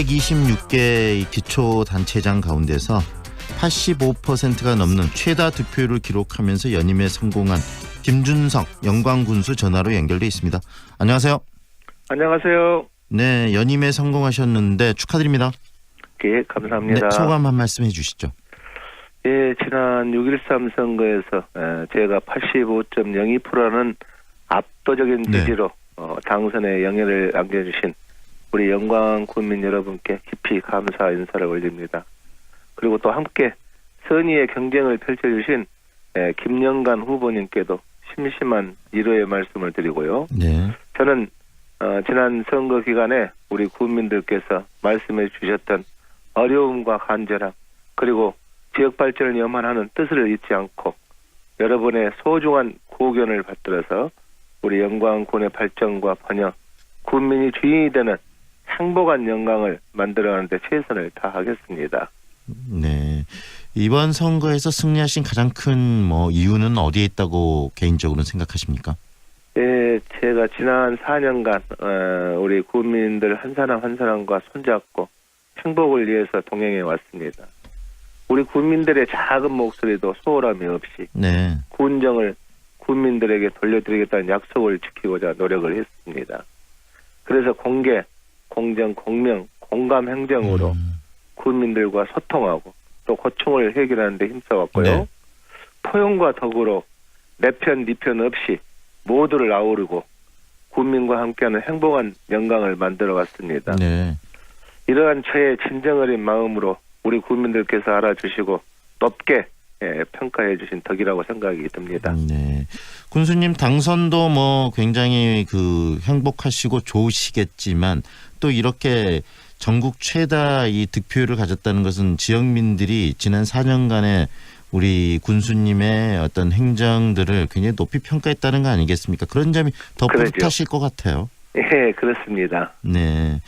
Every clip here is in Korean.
226개 기초단체장 가운데서 85%가 넘는 최다 득표율을 기록하면서 연임에 성공한 김준석 영광군수 전화로 연결돼 있습니다. 안녕하세요. 안녕하세요. 네, 연임에 성공하셨는데 축하드립니다. 예, 감사합니다. 네, 소감 한 말씀 해주시죠. 예, 지난 6.13 선거에서 에, 제가 85.02%라는 압도적인 네. 지지로 어, 당선에 영예를 안겨주신 우리 영광 국민 여러분께 깊이 감사 인사를 올립니다. 그리고 또 함께 선의의 경쟁을 펼쳐주신 에, 김영관 후보님께도 심심한 위로의 말씀을 드리고요. 네, 저는 어, 지난 선거 기간에 우리 국민들께서 말씀해 주셨던 어려움과 간절함 그리고 지역 발전을 염원하는 뜻을 잊지 않고 여러분의 소중한 고견을 받들어서 우리 영광군의 발전과 번영 국민이 주인이 되는 행복한 영광을 만들어가는데 최선을 다하겠습니다. 네. 이번 선거에서 승리하신 가장 큰 뭐 이유는 어디에 있다고 개인적으로 생각하십니까? 예, 제가 지난 4년간 어, 우리 국민들 한 사람 한 사람과 손잡고 행복을 위해서 동행해 왔습니다. 우리 국민들의 작은 목소리도 소홀함이 없이 네, 군정을 국민들에게 돌려드리겠다는 약속을 지키고자 노력을 했습니다. 그래서 공개, 공정, 공명, 공감 행정으로 음, 국민들과 소통하고 또 고충을 해결하는 데 힘써왔고요. 네. 포용과 덕으로 내 편, 네편 없이 모두를 아우르고 국민과 함께하는 행복한 영광을 만들어 왔습니다. 네, 이러한 저의 진정 어린 마음으로 우리 국민들께서 알아주시고 높게 예, 평가해 주신 덕이라고 생각이 듭니다. 네. 군수님 당선도 뭐 굉장히 그 행복하시고 좋으시겠지만 또 이렇게 전국 최다 이 득표율을 가졌다는 것은 지역민들이 지난 4년간의 우리 군수님의 어떤 행정들을 굉장히 높이 평가했다는 거 아니겠습니까? 그런 점이 더 그러죠. 뿌듯하실 것 같아요. 예, 그렇습니다. 네.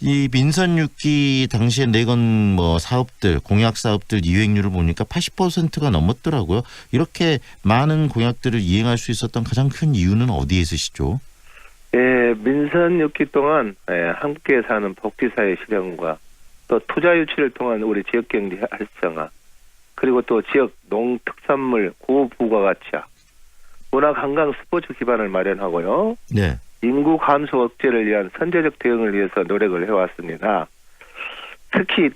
이 민선 6기 당시에 내건 뭐 사업들 공약 사업들 이행률을 보니까 80%가 넘었더라고요. 이렇게 많은 공약들을 이행할 수 있었던 가장 큰 이유는 어디에 있으시죠? 예, 민선 6기 동안 예, 함께 사는 복지사회 실현과 또 투자 유치를 통한 우리 지역 경제 활성화 그리고 또 지역 농특산물 고부가가치화 문화 관광 스포츠 기반을 마련하고요. 네. 인구 감소 억제를 위한 선제적 대응을 위해서 노력을 해왔습니다. 특히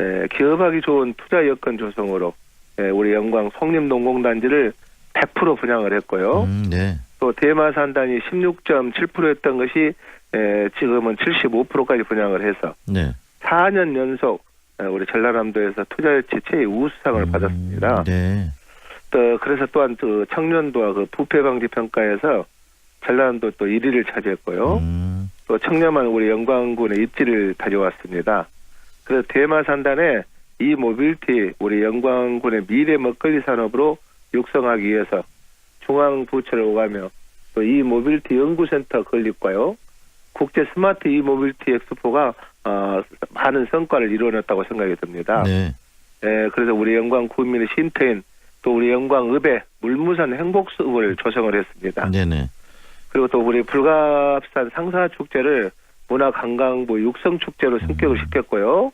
에, 기업하기 좋은 투자 여건 조성으로 에, 우리 영광 송림농공단지를 100% 분양을 했고요. 음, 네. 또 대마산단이 16.7%였던 것이 에, 지금은 75%까지 분양을 해서 네. 4년 연속 에, 우리 전라남도에서 투자유치 최애 우수상을 음, 받았습니다. 네. 또 그래서 또한 그 청년도와 그 부패 방지 평가에서 전라남도 또 1위를 차지했고요. 음, 또 청렴한 우리 영광군의 입지를 다져왔습니다. 그래서 대마산단에 이 모빌티 우리 영광군의 미래 먹거리 산업으로 육성하기 위해서 중앙 부처를 오가며 또 이 모빌티 연구센터 건립과요 국제 스마트 이 모빌티 엑스포가 어, 많은 성과를 이루어냈다고 생각이 듭니다. 네. 예, 그래서 우리 영광 국민의 쉼터인 또 우리 영광읍에 물무산 행복숲을 조성을 했습니다. 네네. 그리고 또 우리 불갑산 상사 축제를 문화관광부 육성 축제로 승격을 음. 시켰고요.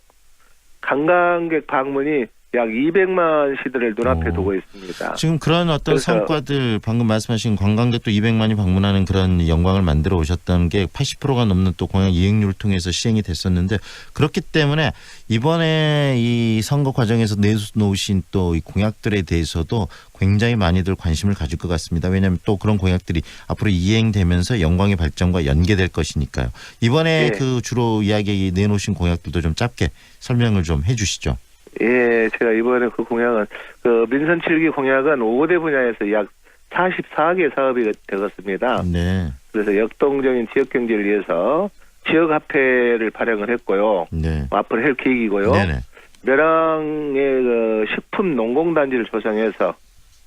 관광객 방문이 약 200만 시들을 눈앞에 오. 두고 있습니다. 지금 그런 어떤 성과들 방금 말씀하신 관광객도 200만이 방문하는 그런 영광을 만들어 오셨던 게 80%가 넘는 또 공약 이행률을 통해서 시행이 됐었는데 그렇기 때문에 이번에 이 선거 과정에서 내놓으신 또 이 공약들에 대해서도 굉장히 많이들 관심을 가질 것 같습니다. 왜냐하면 또 그런 공약들이 앞으로 이행되면서 영광의 발전과 연계될 것이니까요. 이번에 네. 그 주로 이야기 내놓으신 공약들도 좀 짧게 설명을 좀 해주시죠. 예, 제가 이번에 그 공약은 그 민선 7기 공약은 5대 분야에서 약 44개 사업이 되었습니다. 네, 그래서 역동적인 지역 경제를 위해서 지역 화폐를 발행을 했고요. 네, 앞으로 할 계획이고요. 네네. 멸항의 그 식품 농공단지를 조성해서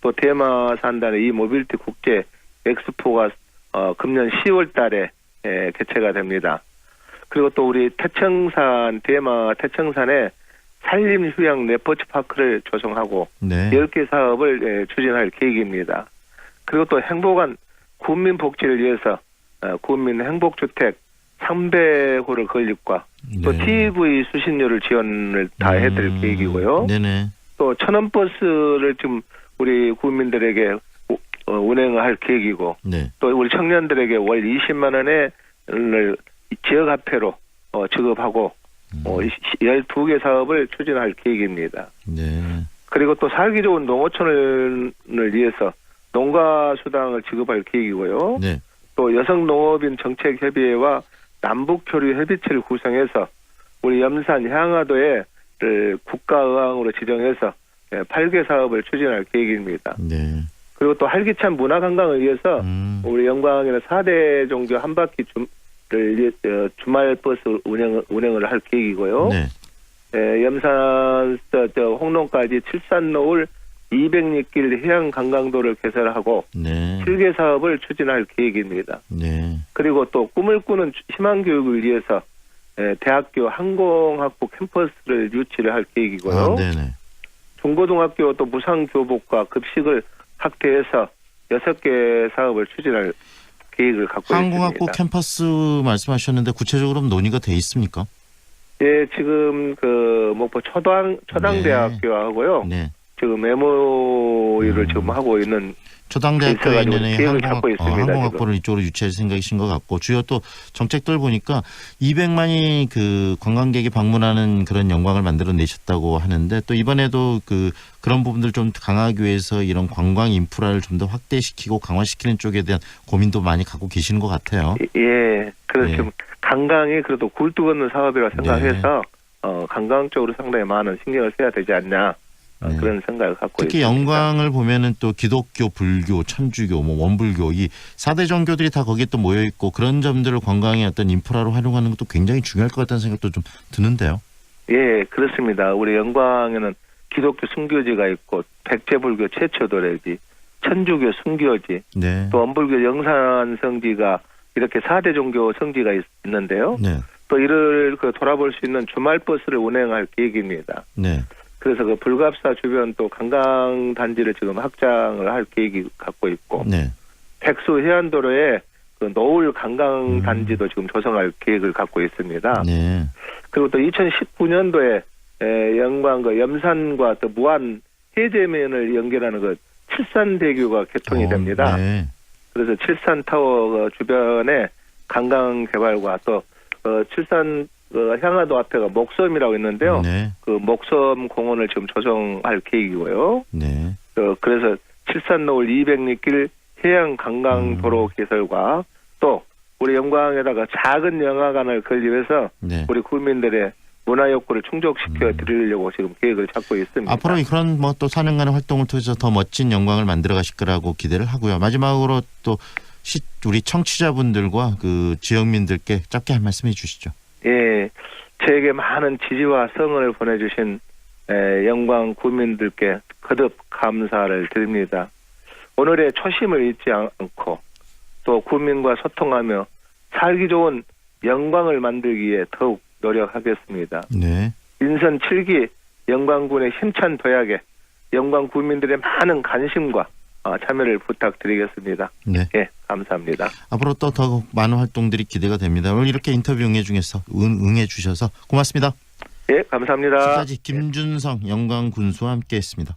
또 대마산단의 이 모빌티 국제 엑스포가 어, 금년 10월 달에 에, 개최가 됩니다. 그리고 또 우리 태청산, 대마 태청산에 산림휴양 레포츠 파크를 조성하고 네. 10개 사업을 예, 추진할 계획입니다. 그리고 또 행복한 국민 복지를 위해서 어, 국민 행복주택 300호를 건립과 또 네. TV 수신료를 지원을 다 해드릴 음, 계획이고요. 네네. 또 천원 버스를 지금 우리 국민들에게 우- 어, 운행을 할 계획이고 네. 또 우리 청년들에게 월 20만 원을 지역 화폐로 어, 지급하고 음. 어, 12개 사업을 추진할 계획입니다. 네. 그리고 또 살기 좋은 농어촌을 위해서 농가 수당을 지급할 계획이고요. 네. 또 여성 농업인 정책 협의회와 남북 교류 협의체를 구성해서 우리 염산 향화도에 국가의왕으로 지정해서 8개 사업을 추진할 계획입니다. 네. 그리고 또 활기찬 문화 관광을 위해서 음. 우리 영광에는 4대 종교 한 바퀴 주, 를, 어, 주말 버스 운행, 운행을 할 계획이고요. 네. 예, 염산 저, 저 홍농까지 칠산로울 200리길 해양 관광도를 개설하고 네. 7개 사업을 추진할 계획입니다. 네. 그리고 또 꿈을 꾸는 희망 교육을 위해서 예, 대학교 항공학부 캠퍼스를 유치를 할 계획이고요. 아. 중고등학교 또 무상 교복과 급식을 확대해서 여섯 개 사업을 추진할 계획을 갖고 항공학부 있습니다. 캠퍼스 말씀하셨는데 구체적으로 논의가 돼 있습니까? 예, 지금 그 목포 초당 초당대학교하고요. 네. 지금 MOU를 음. 지금 하고 있는 초당 대학교에 있어가지고 있는 잡고 어, 있습니다, 항공 학부를 이쪽으로 유치할 생각이신 것 같고 주요 또 정책들 보니까 200만이 그 관광객이 방문하는 그런 영광을 만들어 내셨다고 하는데 또 이번에도 그 그런 부분들 좀 강화하기 위해서 이런 관광 인프라를 좀 더 확대시키고 강화시키는 쪽에 대한 고민도 많이 갖고 계시는 것 같아요. 예, 그래서 예. 지금 관광이 그래도 굴뚝 없는 사업이라 생각해서 어, 관광 쪽으로 상당히 많은 신경을 써야 되지 않냐 어, 네. 그런 생각을 갖고 특히 있습니다. 영광을 보면은 또 기독교, 불교, 천주교, 뭐 원불교 이 4대 종교들이 다 거기에 또 모여 있고 그런 점들을 관광의 어떤 인프라로 활용하는 것도 굉장히 중요할 것 같다는 생각도 좀 드는데요. 예, 그렇습니다. 우리 영광에는 기독교 순교지가 있고 백제불교 최초도래지, 천주교 순교지, 네. 또 원불교 영산 성지가 이렇게 4대 종교 성지가 있, 는데요 네. 또 이를 그 돌아볼 수 있는 주말 버스를 운행할 계획입니다. 네. 그래서 그 불갑사 주변 또 관광 단지를 지금 확장을 할 계획이 갖고 있고 네. 백수 해안도로에 그 노을 관광 음. 단지도 지금 조성할 계획을 갖고 있습니다. 네. 그리고 또 2019년도에 영광 그 염산과 또 무안 해제면을 연결하는 그 칠산대교가 개통이 어, 됩니다. 네. 그래서 칠산 타워 그 주변에 관광 개발과 또 어, 칠산 어, 향화도 앞에가 목섬이라고 있는데요. 네. 그 목섬 공원을 지금 조성할 계획이고요. 네. 어, 그래서 칠산 노을 200리길 해양 관광 음. 도로 개설과 또 우리 영광에다가 작은 영화관을 건립해서 네. 우리 국민들의 문화 욕구를 충족시켜 음. 드리려고 지금 계획을 잡고 있습니다. 앞으로 그런 뭐또 사년간의 활동을 통해서 더 멋진 영광을 만들어 가실 거라고 기대를 하고요. 마지막으로 또 시, 우리 청취자분들과 그 지역민들께 짧게 한 말씀 해 주시죠. 예, 저에게 많은 지지와 성을 보내주신 에, 영광 국민들께 거듭 감사를 드립니다. 오늘의 초심을 잊지 않고 또 국민과 소통하며 살기 좋은 영광을 만들기 위해 더욱 노력하겠습니다. 네. 인선 7기 영광군의 힘찬 도약에 영광 국민들의 많은 관심과 어, 참여를 부탁드리겠습니다. 네. 예, 감사합니다. 앞으로 또 더 많은 활동들이 기대가 됩니다. 오늘 이렇게 인터뷰 응해 중에서 응, 응해 주셔서 고맙습니다. 예, 감사합니다. 지금까지 김준성 영광 군수와 함께했습니다.